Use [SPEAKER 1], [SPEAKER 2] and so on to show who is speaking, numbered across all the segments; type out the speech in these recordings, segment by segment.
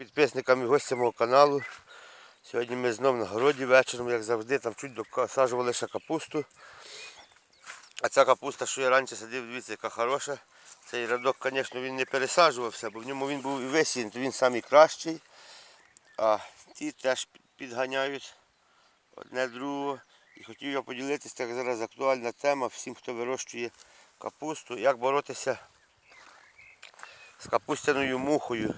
[SPEAKER 1] підписникам і гостям мого каналу. Сьогодні ми знов на городі вечором, як завжди, там чуть досаджували ще капусту. А ця капуста, що я раніше садив, дивіться, яка хороша. Цей рядок, звісно, він не пересаджувався, бо в ньому він був і висіяний, то він найкращий. А ті теж підганяють одне другого. І хотів я поділитися, так зараз актуальна тема всім, хто вирощує капусту, як боротися з капустяною мухою.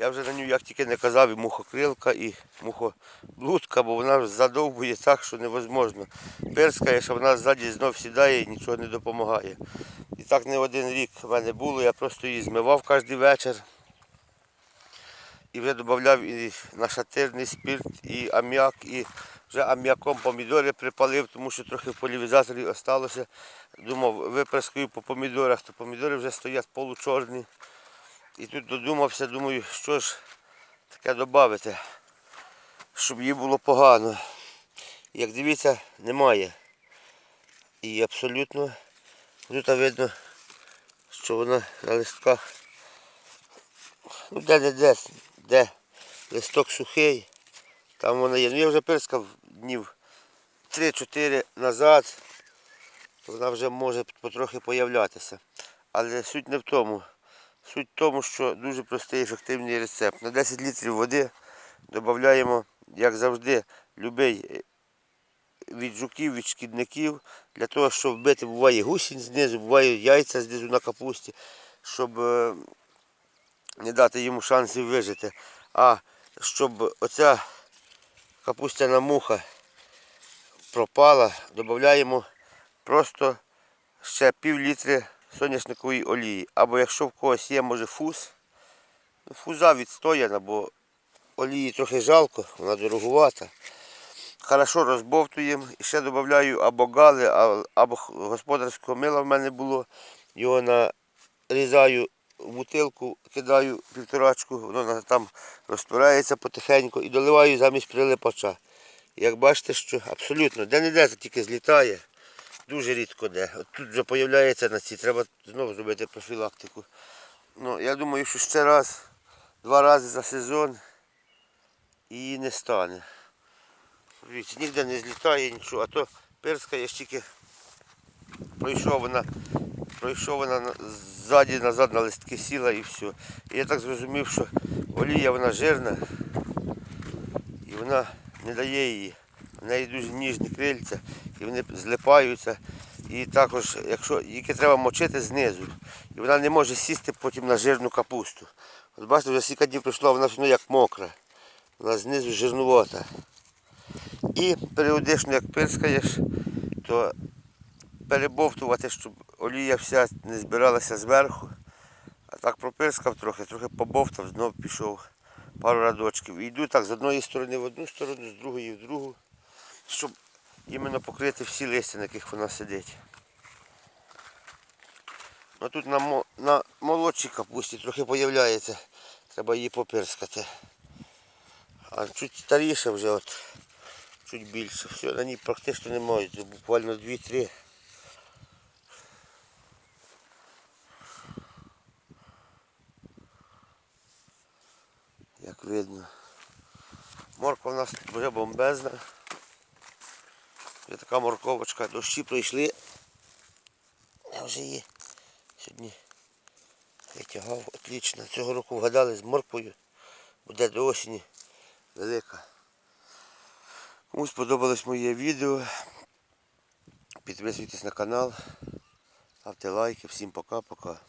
[SPEAKER 1] Я вже на нього як тільки не казав, і мухокрилка, і мухоблудка, бо вона задовбує так, що невозможно. Перскає, що вона ззаді знов сідає і нічого не допомагає. І так не один рік в мене було, я просто її змивав кожен вечір. І вже додавав і нашатирний спирт, і аміак, і вже аміаком помідори припалив, тому що трохи в полівізаторі залишилося. Думав, виприскую по помідорах, то помідори вже стоять получорні. І тут додумався, думаю, що ж таке додати, щоб їй було погано. Як дивіться, немає. І абсолютно тут видно, що вона на листках. Ну де де де, де листок сухий, там вона є. Ну я вже пирскав днів 3-4 назад, вона вже може потрохи появлятися. Але суть не в тому. Суть в тому, що дуже простий ефективний рецепт. На 10 літрів води додаємо, як завжди, любий від жуків, від шкідників, для того, щоб вбити, буває гусінь знизу, буває яйця знизу на капусті, щоб е, не дати йому шансів вижити. А щоб оця капустяна муха пропала, додаємо просто ще пів літри соняшникової олії. Або якщо в когось є, може фуз. Ну, Фуза відстояна, бо олії трохи жалко, вона дорогувата. Хорошо розбовтуємо і ще додаю або гали, або господарського мила в мене було. Його нарізаю в бутилку, кидаю півторачку, воно там розтворяється потихеньку і доливаю замість прилипача. Як бачите, що абсолютно де-не-де тільки злітає. Дуже рідко де. От тут вже з'являється на ці, треба знову зробити профілактику. Ну, я думаю, що ще раз, два рази за сезон її не стане. Дивіться, ніде не злітає нічого, а то перська я ж тільки пройшов вона, пройшов вона ззаді назад на листки сіла і все. І я так зрозумів, що олія вона жирна і вона не дає її. В неї дуже ніжні крильця і вони злипаються. І також, якщо її треба мочити знизу, і вона не може сісти потім на жирну капусту. От бачите, вже скільки днів пройшло, вона одно як мокра. Вона знизу жирнувата. І періодично, як пирскаєш, то перебовтувати, щоб олія вся не збиралася зверху. А так пропирскав трохи, трохи побовтав, знов пішов пару радочків. І йду так з одної сторони в одну сторону, з другої в другу, щоб іменно покрити всі листя, на яких вона сидить. Ну тут на, на молодшій капусті трохи появляється, треба її попирскати. А чуть старіше вже от чуть більше. Все, на ній практично немає, буквально 2-3. Як видно. Морква у нас вже бомбезна. Вже така морковочка. Дощі пройшли. Я вже її сьогодні витягав. Отлично. Цього року вгадали з морквою. Буде до осені велика. Кому сподобалось моє відео. Підписуйтесь на канал, ставте лайки. Всім пока-пока.